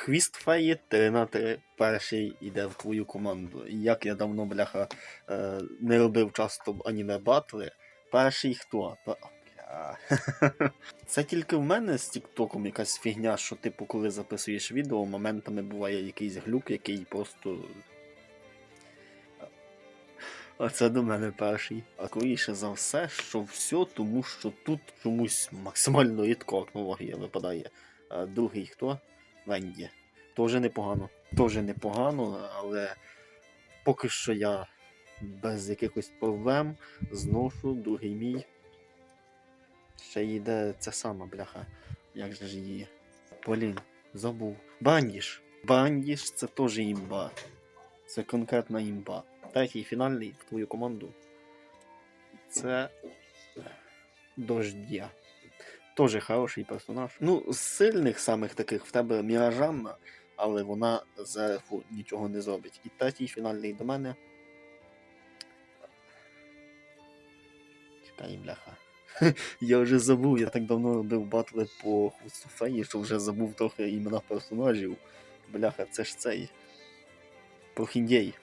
Хвіст феї 3 на 3 перший йде в твою команду. І Як я давно, бляха, е, не робив часто аніме батли. Перший хто? Це тільки в мене з Тіктоком якась фігня, що типу, коли записуєш відео, моментами буває якийсь глюк, який просто. А це до мене перший. А скоріше за все, що все, тому що тут чомусь максимально рідко окнологія випадає. А другий хто? Венді. Тоже непогано. Тоже непогано, але поки що я без якихось проблем зношу другий мій. Ще йде ця сама бляха. Як же ж її? Блін, забув. Бандіш. Бандіш це теж імба. Це конкретна імба. Третій фінальний в твою команду. Це. Дождя. Тоже хороший персонаж. Ну, з сильних самих таких в тебе Міражанна, але вона з нічого не зробить. І третій фінальний до мене. Чекай, бляха. Я вже забув, я так давно робив батли по Хвосту що вже забув трохи імена персонажів. Бляха, це ж цей. Прохіндєй.